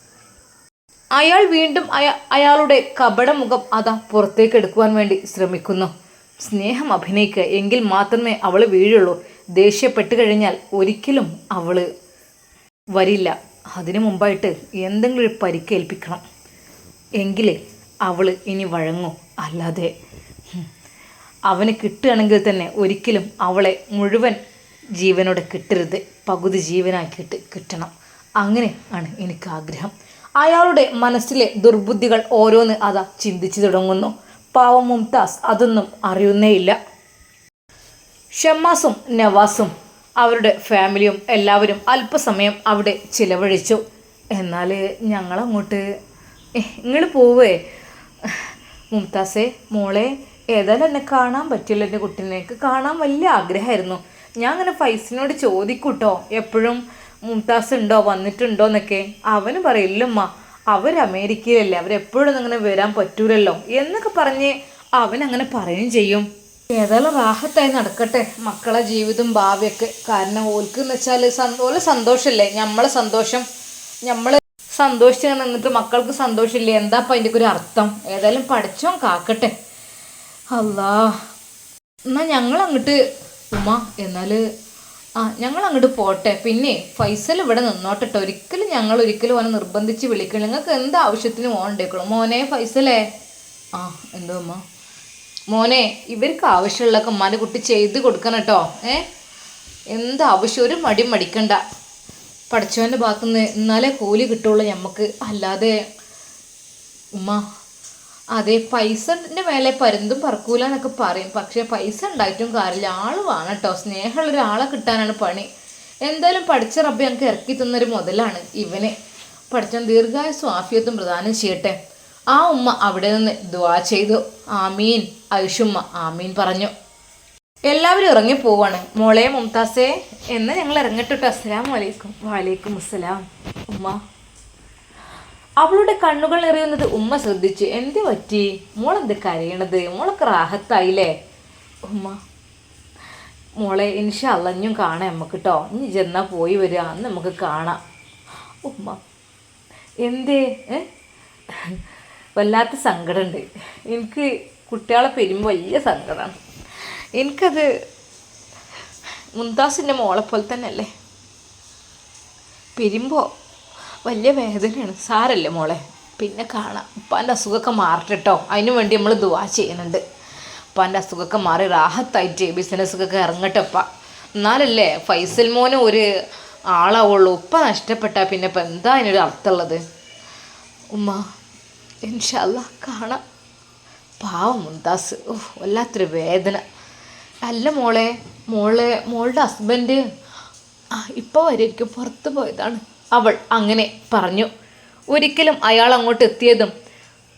അയാൾ വീണ്ടും അയ അയാളുടെ കപടമുഖം അതാ പുറത്തേക്ക് എടുക്കുവാൻ വേണ്ടി ശ്രമിക്കുന്നു. സ്നേഹം അഭിനയിക്കുക എങ്കിൽ മാത്രമേ അവൾ വീഴുള്ളൂ. ദേഷ്യപ്പെട്ട് കഴിഞ്ഞാൽ ഒരിക്കലും അവൾ വരില്ല. അതിനു മുമ്പായിട്ട് എന്തെങ്കിലും ഒരു പരിക്കേൽപ്പിക്കണം. എങ്കിലേ അവൾ ഇനി വഴങ്ങും. അല്ലാതെ അവന് കിട്ടുകയാണെങ്കിൽ തന്നെ ഒരിക്കലും അവളെ മുഴുവൻ ജീവനോടെ കിട്ടരുത്. പകുതി ജീവനാക്കിയിട്ട് കിട്ടണം. അങ്ങനെ ആണ് എനിക്ക് ആഗ്രഹം. അയാളുടെ മനസ്സിലെ ദുർബുദ്ധികൾ ഓരോന്ന് അതാ ചിന്തിച്ചു തുടങ്ങുന്നു. പാവം മുംതാസ് അതൊന്നും അറിയുന്നേയില്ല. ഷമ്മാസും നവാസും അവരുടെ ഫാമിലിയും എല്ലാവരും അല്പസമയം അവിടെ ചിലവഴിച്ചു. എന്നാൽ ഞങ്ങളങ്ങോട്ട് നിങ്ങൾ പോവേ. മുംതാസേ മോളെ ഏതായാലും എന്നെ കാണാൻ പറ്റില്ല എന്റെ കുട്ടീനേക്ക് കാണാൻ വലിയ ആഗ്രഹമായിരുന്നു. ഞാൻ അങ്ങനെ ഫൈസിനോട് ചോദിക്കൂട്ടോ എപ്പോഴും മുംതാസ് ഉണ്ടോ വന്നിട്ടുണ്ടോ എന്നൊക്കെ. അവന് പറയില്ലമ്മ അവർ അമേരിക്കയിലല്ലേ അവരെപ്പോഴും അങ്ങനെ വരാൻ പറ്റൂലല്ലോ എന്നൊക്കെ പറഞ്ഞ് അവൻ അങ്ങനെ പറയുകയും ചെയ്യും. ഏതായാലും റാഹത്തായി നടക്കട്ടെ മക്കളെ ജീവിതം ഭാവിയൊക്കെ. കാരണം ഓൽക്ക് എന്ന് വെച്ചാൽ ഓലെ സന്തോഷമല്ലേ നമ്മളെ സന്തോഷം. നമ്മൾ സന്തോഷിച്ച് എന്നിട്ട് മക്കൾക്ക് സന്തോഷമില്ല? എന്താ അപ്പം അതിന്റെ ഒരു അർത്ഥം? ഏതായാലും പഠിച്ചോ കാക്കട്ടെ. അല്ലാ എന്നാ ഞങ്ങൾ അങ്ങോട്ട് ഉമ്മ എന്നാൽ ആ ഞങ്ങൾ അങ്ങോട്ട് പോട്ടെ. പിന്നെ ഫൈസൽ ഇവിടെ നിന്നോട്ടെ ട്ടോ. ഒരിക്കലും ഞങ്ങൾ ഒരിക്കലും ഓനെ നിർബന്ധിച്ച് വിളിക്കണം നിങ്ങൾക്ക് എന്ത് ആവശ്യത്തിന് പോകണ്ടേക്കുള്ളൂ മോനെ ഫൈസലേ. ആ എന്തോ ഉമ്മ? മോനെ ഇവർക്ക് ആവശ്യമുള്ളതൊക്കെ ഉമ്മാന്റെ കുട്ടി ചെയ്ത് കൊടുക്കണം കേട്ടോ ഏ? എന്താവശ്യം ഒരു മടി മടിക്കണ്ട. പഠിച്ചവന്റെ ഭാഗത്തുനിന്ന് എന്നാലേ കൂലി കിട്ടുള്ളൂ ഞമ്മക്ക്. അല്ലാതെ ഉമ്മ അതെ പൈസന്റെ മേലെ പരുന്തും പറക്കൂല എന്നൊക്കെ പറയും. പക്ഷേ പൈസ ഉണ്ടായിട്ടും കാര്യമില്ല. ആൾ വേണം കേട്ടോ സ്നേഹമുള്ള ഒരാളെ കിട്ടാനാണ് പണി. എന്തായാലും പഠിച്ച റബ്ബ് ഞങ്ങൾക്ക് ഇറക്കി തന്നൊരു മുതലാണ് ഇവനെ. പഠിച്ചവൻ ദീർഘായുസും ആഫിയത്തും പ്രദാനം ചെയ്യട്ടെ. ആ ഉമ്മ അവിടെ നിന്ന് ദ്വാ ചെയ്തു. ആമീൻ. ഐഷുമ്മ ആമീൻ പറഞ്ഞു. എല്ലാവരും ഇറങ്ങി പോവാണ്. മോളെ മുംതാസേ എന്ന് ഞങ്ങൾ ഇറങ്ങിട്ടിട്ട് അസ്സലാം വലൈക്കും വാലേക്കും അസ്സലാം. ഉമ്മ. അവളുടെ കണ്ണുകൾ എറിയുന്നത് ഉമ്മ ശ്രദ്ധിച്ച് എന്ത് പറ്റി? മോളെന്ത് കരയണത്? മോളൊക്കെ റാഹത്തായില്ലേ? ഉമ്മ. മോളെ ഇൻഷല്ല ഇനിയും കാണാം നമുക്ക് കേട്ടോ ഇനി ചെന്നാ പോയി വരിക അന്ന് നമുക്ക് കാണാം. ഉമ്മ. എന്തേ? വല്ലാത്ത സങ്കടമുണ്ട് എനിക്ക് കുട്ടികളെ പെരുമ്പോൾ വലിയ സങ്കടമാണ് എനിക്കത് മുന്താസിന്റെ മോളെ പോലെ തന്നെ അല്ലേ പിരിമ്പോൾ വലിയ വേദനയാണ്. സാരല്ലേ മോളെ? പിന്നെ കാണാം. ഉപ്പാന്റെ അസുഖമൊക്കെ മാറട്ടെട്ടോ അതിന് വേണ്ടി നമ്മൾ ദുവാ ചെയ്യുന്നുണ്ട്. ഉപ്പാന്റെ അസുഖമൊക്കെ മാറി റാഹത്തായിട്ട് ബിസിനസ്സൊക്കെ ഇറങ്ങട്ടെപ്പ എന്നാലല്ലേ ഫൈസൽ മോനും ഒരു ആളാവുള്ളൂ. ഉപ്പ നഷ്ടപ്പെട്ടാൽ പിന്നെ ഇപ്പം എന്താ അതിനൊരു അർത്ഥമുള്ളത്? ഉമ്മ ഇൻഷല്ല കാണാം. പാവം മുന്താസ് ഓ വല്ലാത്തൊരു വേദന. അല്ല മോളെ മോളെ മോളുടെ ഹസ്ബൻഡ് ഇപ്പോൾ വരെയിരിക്കും പുറത്ത് പോയതാണ്. അവൾ അങ്ങനെ പറഞ്ഞു. ഒരിക്കലും അയാൾ അങ്ങോട്ട് എത്തിയതും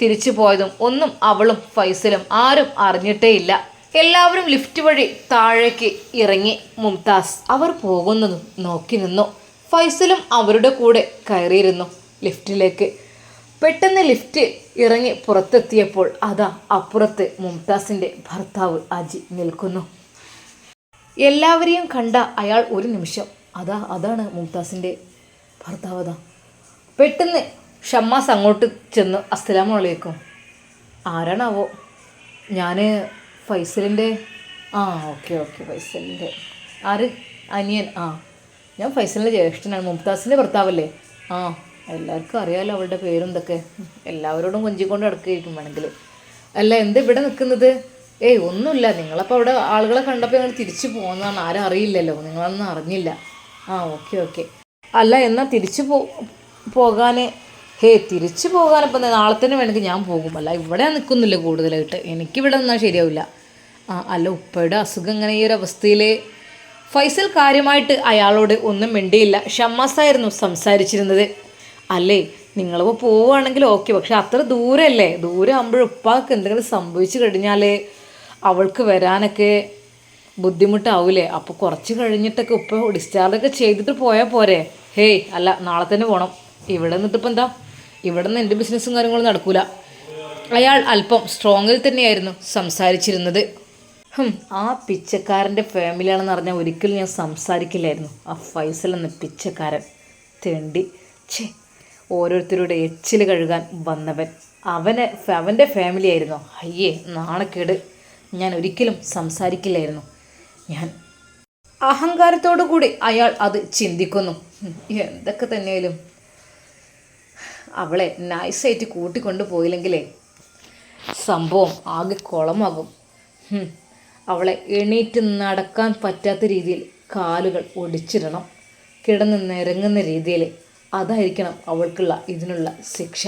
തിരിച്ചു പോയതും ഒന്നും അവളും ഫൈസലും ആരും അറിഞ്ഞിട്ടേയില്ല. എല്ലാവരും ലിഫ്റ്റ് വഴി താഴേക്ക് ഇറങ്ങി മുംതാസ് അവർ പോകുന്നതും നോക്കി നിന്നു. ഫൈസലും അവരുടെ കൂടെ കയറിയിരുന്നു ലിഫ്റ്റിലേക്ക്. പെട്ടെന്ന് ലിഫ്റ്റ് ഇറങ്ങി പുറത്തെത്തിയപ്പോൾ അതാ അപ്പുറത്ത് മുംതാസിന്റെ ഭർത്താവ് അജി നിൽക്കുന്നു. എല്ലാവരെയും കണ്ട അയാൾ ഒരു നിമിഷം. അതാ അതാണ് മുംതാസിന്റെ ഭർത്താവ് അതാ. പെട്ടെന്ന് ഷമ്മാസ് അങ്ങോട്ട് ചെന്ന് അസ്സലാമു അലൈക്കും. ആരാണാവോ? ഞാൻ ഫൈസലിന്റെ ആ ഓക്കെ ഓക്കെ ഫൈസലിന്റെ ആര്? അനിയൻ. ആ ഞാൻ ഫൈസലിന്റെ ജ്യേഷ്ഠനാണ് മുംതാസിന്റെ ഭർത്താവല്ലേ? ആ. എല്ലാവർക്കും അറിയാമല്ലോ അവളുടെ പേരും ഇതൊക്കെ എല്ലാവരോടും കൊഞ്ചിക്കൊണ്ട് നടക്കുകയായിരിക്കും വേണമെങ്കിൽ. അല്ല എന്താ ഇവിടെ നിൽക്കുന്നത്? ഏയ് ഒന്നുമില്ല. നിങ്ങളപ്പോൾ അവിടെ ആളുകളെ കണ്ടപ്പോൾ ഞങ്ങൾ തിരിച്ചു പോകുന്നതാണ് ആരും അറിയില്ലല്ലോ. നിങ്ങളൊന്നും അറിഞ്ഞില്ല. ആ ഓക്കെ ഓക്കെ. അല്ല എന്നാൽ തിരിച്ചു പോ പോകാൻ ഹേ തിരിച്ചു പോകാൻ ഇപ്പം നാളെ തന്നെ വേണമെങ്കിൽ ഞാൻ പോകും. അല്ല ഇവിടെ നിൽക്കുന്നില്ല കൂടുതലായിട്ട്? എനിക്കിവിടെ നിന്നാൽ ശരിയാവില്ല. ആ അല്ല ഉപ്പയുടെ അസുഖം ഇങ്ങനെ ഈ ഒരു അവസ്ഥയിൽ ഫൈസൽ കാര്യമായിട്ട് അയാളോട് ഒന്നും മിണ്ടിയില്ല. ഷമ്മാസായിരുന്നു സംസാരിച്ചിരുന്നത്. അല്ലേ? നിങ്ങളിപ്പോൾ പോവുകയാണെങ്കിൽ ഓക്കെ പക്ഷെ അത്ര ദൂരമല്ലേ ദൂരം ആകുമ്പോഴും ഉപ്പാക്ക് എന്തെങ്കിലും സംഭവിച്ചു കഴിഞ്ഞാൽ അവൾക്ക് വരാനൊക്കെ ബുദ്ധിമുട്ടാവൂലേ? അപ്പോൾ കുറച്ച് കഴിഞ്ഞിട്ടൊക്കെ ഉപ്പ ഡിസ്ചാർജൊക്കെ ചെയ്തിട്ട് പോയാൽ പോരെ. ഹേയ് അല്ല നാളെ തന്നെ പോകണം ഇവിടെ നിന്നിട്ടിപ്പോൾ എന്താ? ഇവിടെ നിന്ന് എന്റെ ബിസിനസ്സും കാര്യങ്ങളും നടക്കൂല. അയാൾ അല്പം സ്ട്രോങ്ങിൽ തന്നെയായിരുന്നു സംസാരിച്ചിരുന്നത്. ആ പിച്ചക്കാരന്റെ ഫാമിലിയാണെന്ന് പറഞ്ഞാൽ ഒരിക്കലും ഞാൻ സംസാരിക്കില്ലായിരുന്നു. ആ ഫൈസൽ എന്ന പിച്ചക്കാരൻ. തെണ്ടി. ഛേ ഓരോരുത്തരുടെ എച്ചിൽ കഴുകാൻ വന്നവൻ. അവനെ അവന്റെ ഫാമിലി ആയിരുന്നു. അയ്യേ നാണക്കേട്. ഞാൻ ഒരിക്കലും സംസാരിക്കില്ലായിരുന്നു. ഞാൻ അഹങ്കാരത്തോടു കൂടി അയാൾ അത് ചിന്തിക്കുന്നു. എന്തൊക്കെ തന്നെയാലും അവളെ നൈസായിട്ട് കൂട്ടിക്കൊണ്ടു പോയില്ലെങ്കിലേ സംഭവം ആകെ കുളമാകും. അവളെ എണീറ്റ് നടക്കാൻ പറ്റാത്ത രീതിയിൽ കാലുകൾ ഒടിച്ചിടണം. കിടന്ന് നിരങ്ങുന്ന രീതിയിൽ അതായിരിക്കണം അവൾക്കുള്ള ഇതിനുള്ള ശിക്ഷ.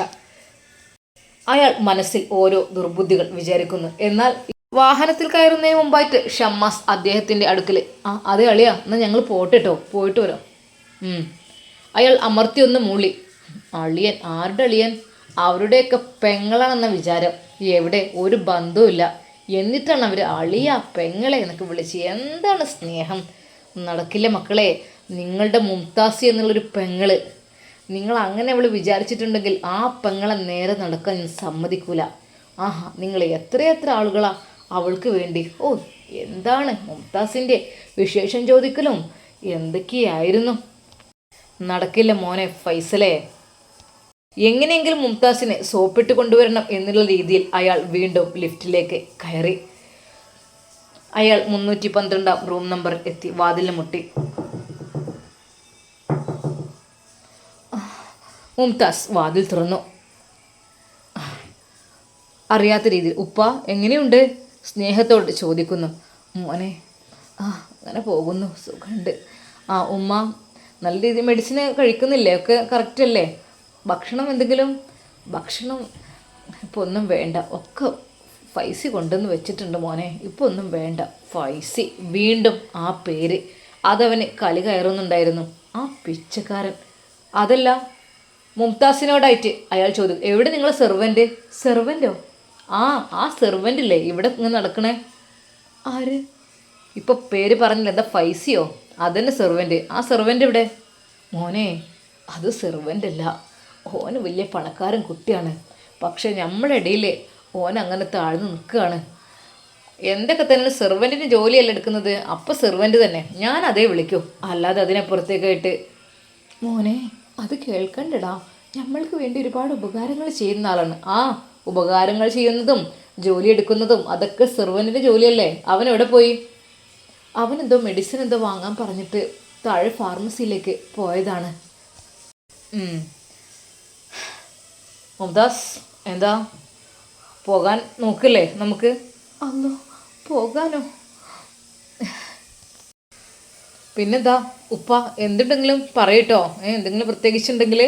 അയാൾ മനസ്സിൽ ഓരോ ദുർബുദ്ധികൾ വിചാരിക്കുന്നു. എന്നാൽ വാഹനത്തിൽ കയറുന്നതിന് മുമ്പായിട്ട് ഷമ്മാസ് അദ്ദേഹത്തിന്റെ അടുക്കൽ ആ അതെ അളിയാ എന്നാൽ ഞങ്ങൾ പോട്ടെട്ടോ പോയിട്ട് വരാം. അയാൾ അമർത്തി ഒന്ന് മൂളി അളിയൻ ആരുടെ അളിയൻ? അവരുടെയൊക്കെ പെങ്ങളാണെന്ന വിചാരം. എവിടെ? ഒരു ബന്ധവുമില്ല എന്നിട്ടാണ് അവർ അളിയ പെങ്ങളെ എന്നൊക്കെ വിളിച്ച് എന്താണ് സ്നേഹം? നടക്കില്ല മക്കളെ. നിങ്ങളുടെ മുംതാസി എന്നുള്ളൊരു പെങ്ങൾ. നിങ്ങൾ അങ്ങനെ അവൾ വിചാരിച്ചിട്ടുണ്ടെങ്കിൽ ആ പെങ്ങളെ നേരെ നടക്കാൻ ഞാൻ സമ്മതിക്കൂല. ആഹാ നിങ്ങൾ എത്രയെത്ര ആളുകളാ അവൾക്ക് വേണ്ടി. ഓ എന്താണ് മുംതാസിന്റെ വിശേഷം ചോദിക്കലും? എന്തൊക്കെയായിരുന്നു? നടക്കില്ല മോനെ ഫൈസലേ. എങ്ങനെയെങ്കിലും മുംതാസിനെ സോപ്പിട്ട് കൊണ്ടുവരണം എന്നുള്ള രീതിയിൽ അയാൾ വീണ്ടും ലിഫ്റ്റിലേക്ക് കയറി. അയാൾ മുന്നൂറ്റി പന്ത്രണ്ടാം റൂം നമ്പറിൽ എത്തി വാതിലിന് മുട്ടി. മുംതാസ് വാതിൽ തുറന്നു. അറിയാത്ത രീതിയിൽ ഉപ്പ എങ്ങനെയുണ്ട്? സ്നേഹത്തോട് ചോദിക്കുന്നു. മോനെ ആ അങ്ങനെ പോകുന്നു സുഖമുണ്ട്. ആ ഉമ്മ നല്ല രീതിയിൽ മെഡിസിൻ കഴിക്കുന്നില്ലേ? ഒക്കെ കറക്റ്റ് അല്ലേ? ഭക്ഷണം എന്തെങ്കിലും? ഭക്ഷണം ഇപ്പോൾ ഒന്നും വേണ്ട. ഒക്കെ ഫൈസി കൊണ്ടുവന്ന് വെച്ചിട്ടുണ്ട് മോനെ. ഇപ്പോൾ ഒന്നും വേണ്ട. ഫൈസി വീണ്ടും ആ പേര്. അതവന് കളി കയറുന്നുണ്ടായിരുന്നു. ആ പിച്ചക്കാരൻ. അതല്ല മുംതാസിനോടായിട്ട് അയാൾ ചോദിക്കും എവിടെ നിങ്ങളെ സെർവന്റ് സെർവന്റോ ആ ആ സെർവന്റ് ഇല്ലേ ഇവിടെ ഇങ്ങനെ നടക്കണേ. ആര്? ഇപ്പൊ പേര് പറഞ്ഞില്ല എന്താ ഫൈസിയോ? അതന്നെ സെർവന്റ് ആ സെർവന്റ് ഇവിടെ മോനെ അത് സെർവന്റ് അല്ല. ഓന് വലിയ പണക്കാരൻ കുട്ടിയാണ്. പക്ഷെ നമ്മുടെ ഇടയിൽ ഓൻ അങ്ങനെ താഴ്ന്നു നിൽക്കുകയാണ്. എന്തൊക്കെ തന്നെ സെർവന്റിന് ജോലിയല്ല എടുക്കുന്നത്? അപ്പം സെർവന്റ് തന്നെ. ഞാൻ അതേ വിളിക്കൂ. അല്ലാതെ അതിനപ്പുറത്തേക്കായിട്ട് മോനെ അത് കേൾക്കണ്ടടാ. നമ്മൾക്ക് വേണ്ടി ഒരുപാട് ഉപകാരങ്ങൾ ചെയ്യുന്ന ആളാണ്. ആ ഉപകാരങ്ങൾ ചെയ്യുന്നതും ജോലി എടുക്കുന്നതും അതൊക്കെ സെർവന്റിന്റെ ജോലിയല്ലേ? അവൻ എവിടെ പോയി? അവൻ എന്തോ മെഡിസിൻ എന്തോ വാങ്ങാൻ പറഞ്ഞിട്ട് താഴെ ഫാർമസിയിലേക്ക് പോയതാണ്. മുംതാസ് എന്താ? പോകാൻ നോക്കില്ലേ നമുക്ക്? അല്ലോ പോകാനോ? പിന്നെന്താ? ഉപ്പ എന്തുണ്ടെങ്കിലും പറയട്ടോ. എന്തെങ്കിലും പ്രത്യേകിച്ചുണ്ടെങ്കിൽ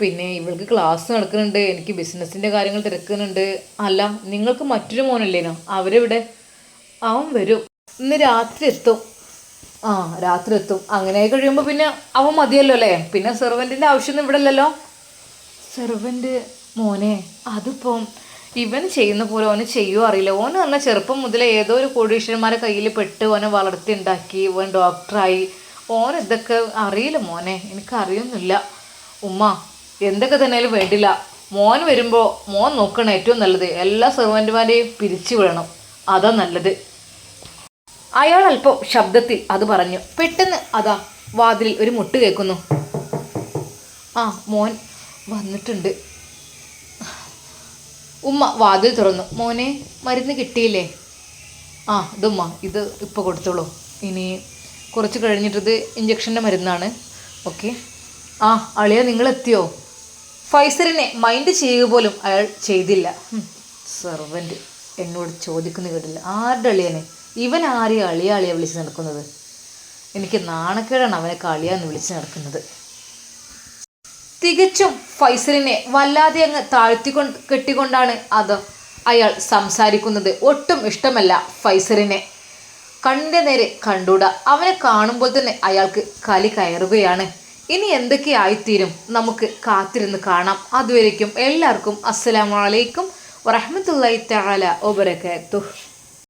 പിന്നെ ഇവൾക്ക് ക്ലാസ് നടക്കുന്നുണ്ട് എനിക്ക് ബിസിനസ്സിന്റെ കാര്യങ്ങൾ തിരക്കുന്നുണ്ട്. അല്ല നിങ്ങൾക്ക് മറ്റൊരു മോനല്ലേനോ? അവരെവിടെ? അവൻ വരും. ഇന്ന് രാത്രി എത്തും. ആ രാത്രി എത്തും. അങ്ങനെ കഴിയുമ്പോൾ പിന്നെ അവൻ മതിയല്ലോ അല്ലേ? പിന്നെ സെർവന്റിന്റെ ആവശ്യമൊന്നും ഇവിടെ ഇല്ലല്ലോ സെർവന്റ് മോനെ അതിപ്പം ഇവൻ ചെയ്യുന്ന പോലെ ഓന് ചെയ്യുമോ അറിയില്ല. ഓന് പറഞ്ഞാൽ ചെറുപ്പം മുതൽ ഏതോ ഒരു കോടീശ്വരന്മാരെ കയ്യിൽ പെട്ട് ഓനെ വളർത്തി ഉണ്ടാക്കി ഓൻ ഡോക്ടറായി. ഓൻ ഇതൊക്കെ അറിയില്ല മോനെ. എനിക്കറിയൊന്നുമില്ല. ഉമ്മ എന്തൊക്കെ തന്നെയാലും വേണ്ടില്ല. മോൻ വരുമ്പോൾ മോൻ നോക്കണം ഏറ്റവും നല്ലത് എല്ലാ സെർവന്റുമാരെയും പിരിച്ചു വിടണം. അതാ നല്ലത്. അയാൾ അല്പം ശബ്ദത്തിൽ അത് പറഞ്ഞു. പെട്ടെന്ന് അതാ വാതിലിൽ ഒരു മുട്ട് കേൾക്കുന്നു. ആ മോൻ വന്നിട്ടുണ്ട്. ഉമ്മ വാതിൽ തുറന്നു. മോനെ മരുന്ന് കിട്ടിയില്ലേ? ആ ഇതുമ്മ ഇത് ഇപ്പോൾ കൊടുത്തോളൂ. ഇനി കുറച്ച് കഴിഞ്ഞിട്ടത് ഇഞ്ചക്ഷന്റെ മരുന്നാണ്. ഓക്കെ ആ അളിയ നിങ്ങൾ എത്തിയോ ഫൈസറിനെ മൈൻഡ് ചെയ്യുക പോലും അയാൾ ചെയ്തില്ല. സെർവന്റ് എന്നോട് ചോദിക്കുന്ന കേട്ടില്ല. ആരുടെ അളിയനെ? ഇവൻ ആരെയും അളിയ അളിയ വിളിച്ച് നടക്കുന്നത്? എനിക്ക് നാണക്കേടാണ് അവനെ കളിയാന്ന് വിളിച്ച് നടക്കുന്നത്. തികച്ചും ഫൈസലിനെ വല്ലാതെ അങ്ങ് താഴ്ത്തിക്കൊണ്ട് കെട്ടിക്കൊണ്ടാണ് അത് അയാൾ സംസാരിക്കുന്നത്. ഒട്ടും ഇഷ്ടമല്ല ഫൈസലിനെ. കണ്ണിന്റെ നേരെ കണ്ടൂട. അവനെ കാണുമ്പോൾ തന്നെ അയാൾക്ക് കലി കയറുകയാണ്. ഇനി എന്തൊക്കെയായിത്തീരും? നമുക്ക് കാത്തിരുന്ന് കാണാം. അതുവരേക്കും എല്ലാവർക്കും അസ്സലാമലൈക്കും വറഹമത്തല്ലാ തആല വബറകാതുഹു.